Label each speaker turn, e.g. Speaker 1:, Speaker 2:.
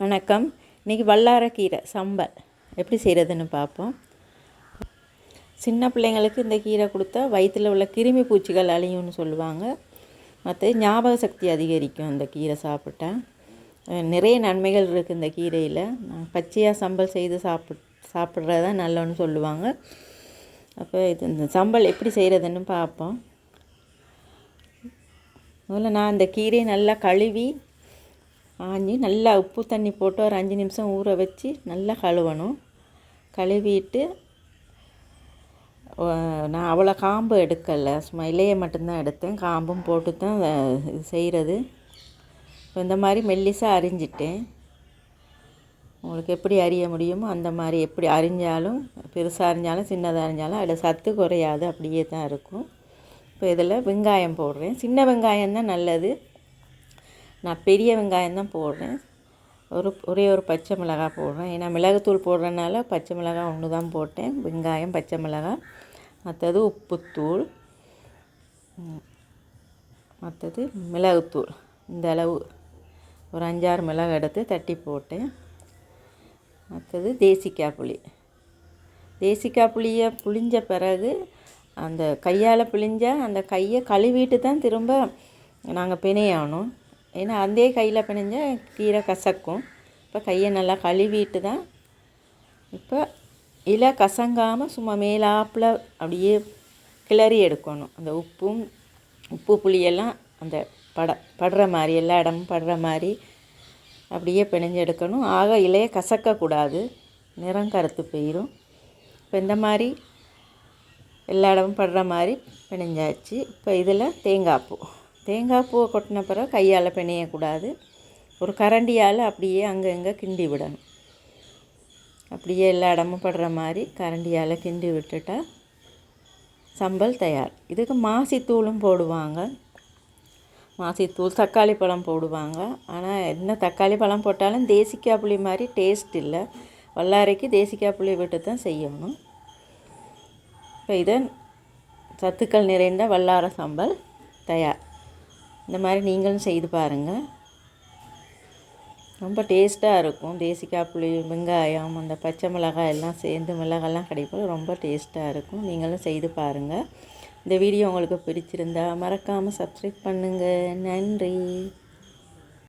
Speaker 1: வணக்கம். இன்றைக்கி வல்லாரக்கீரை சம்பல். எப்படி செய்கிறதுன்னு பார்ப்போம். சின்ன பிள்ளைங்களுக்கு இந்த கீரை கொடுத்தா வயிற்றில் உள்ள கிருமி பூச்சிகள் அழியும்னு சொல்லுவாங்க. மற்ற ஞாபக சக்தி அதிகரிக்கும் இந்த கீரை சாப்பிட்டா. நிறைய நன்மைகள் இருக்குது இந்த கீரையில். பச்சையாக சம்பல் செய்து சாப்பிட் சாப்பிட்றது தான் நல்லன்னு சொல்லுவாங்க. அப்போ இது இந்த சம்பல் எப்படி செய்கிறதுன்னு பார்ப்போம். முதல்ல நான் இந்த கீரையை நல்லா கழுவி ஆஞ்சி நல்லா உப்பு தண்ணி போட்டு ஒரு அஞ்சு நிமிஷம் ஊற வச்சு நல்லா கழுவணும். கழுவிட்டு நான் அவ்வளோ காம்பு எடுக்கலை. சும்மா இலையை மட்டும்தான் எடுத்தேன். காம்பும் போட்டு தான் இது செய்கிறது. இப்போ இந்த மாதிரி மெல்லிசாக அரிஞ்சிட்டேன். உங்களுக்கு எப்படி அறிய முடியுமோ அந்த மாதிரி எப்படி அரிஞ்சாலும் பெருசாக அரிஞ்சாலும் சின்னதாக அரிஞ்சாலும் அதில் சத்து குறையாது. அப்படியே தான் இருக்கும். இப்போ இதில் வெங்காயம் போடுறேன். சின்ன வெங்காயம் தான் நல்லது. நான் பெரிய வெங்காயம் தான் போடுறேன். ஒரு ஒரே ஒரு பச்சை மிளகாய் போடுறேன். ஏன்னா மிளகுத்தூள் போடுறதுனால பச்சை மிளகாய் ஒன்று தான் போட்டேன். வெங்காயம் பச்சை மிளகாய். மற்றது உப்புத்தூள். மற்றது மிளகுத்தூள். இந்த அளவு ஒரு அஞ்சாறு மிளகு எடுத்து தட்டி போட்டேன். மற்றது தேசிக்காய் புளி. தேசிக்காய் புளியை புளிஞ்ச பிறகு அந்த கையால் பிழிஞ்சால் அந்த கையை கழுவிட்டு தான் திரும்ப நாங்கள் பிணையானோம் ஏன்னா அதே கையில் பிணைஞ்சால் கீரை கசக்கும். இப்போ கையை நல்லா கழுவிட்டு தான் இப்போ இலை கசங்காமல் சும்மா மேலாப்பில் அப்படியே கிளறி எடுக்கணும். அந்த உப்பும் உப்பு புளியெல்லாம் அந்த பட படுற மாதிரி எல்லா இடமும் படுற மாதிரி அப்படியே பிணைஞ்சு எடுக்கணும். ஆக இலையை கசக்கக்கூடாது. நிறம் கருத்து போயிடும் இப்போ இந்த மாதிரி எல்லா இடமும் படுற மாதிரி பிணைஞ்சாச்சு. இப்போ இதில் தேங்காய் பூ. தேங்காய் பூவை கொட்டின பிறகு கையால் பிணையக்கூடாது. ஒரு கரண்டியால் அப்படியே அங்கே இங்கே கிண்டி விடணும். அப்படியே எல்லா இடமும் படுற மாதிரி கரண்டியால் கிண்டி விட்டுட்டா சம்பல் தயார். இதுக்கு மாசித்தூளும் போடுவாங்க. மாசித்தூள் தக்காளி பழம் போடுவாங்க. ஆனால் என்ன தக்காளி பழம் போட்டாலும் தேசிக்காய் புளி மாதிரி டேஸ்ட் இல்லை. வல்லாரைக்கு தேசிக்காய் புளி விட்டு தான் செய்யணும். இப்போ இதை சத்துக்கள் நிறைந்த வல்லார சம்பல் தயார். இந்த மாதிரி நீங்களும் செய்து பாருங்கள் ரொம்ப டேஸ்ட்டாக இருக்கும். தேசிக்காய் புளி வெங்காயம் அந்த பச்சை மிளகாய் எல்லாம் சேர்ந்து மிளகாய்லாம் கிடைப்பது ரொம்ப டேஸ்ட்டாக இருக்கும். நீங்களும் செய்து பாருங்கள் இந்த வீடியோ உங்களுக்கு பிடிச்சிருந்தா மறக்காமல் சப்ஸ்கிரைப் பண்ணுங்கள் நன்றி.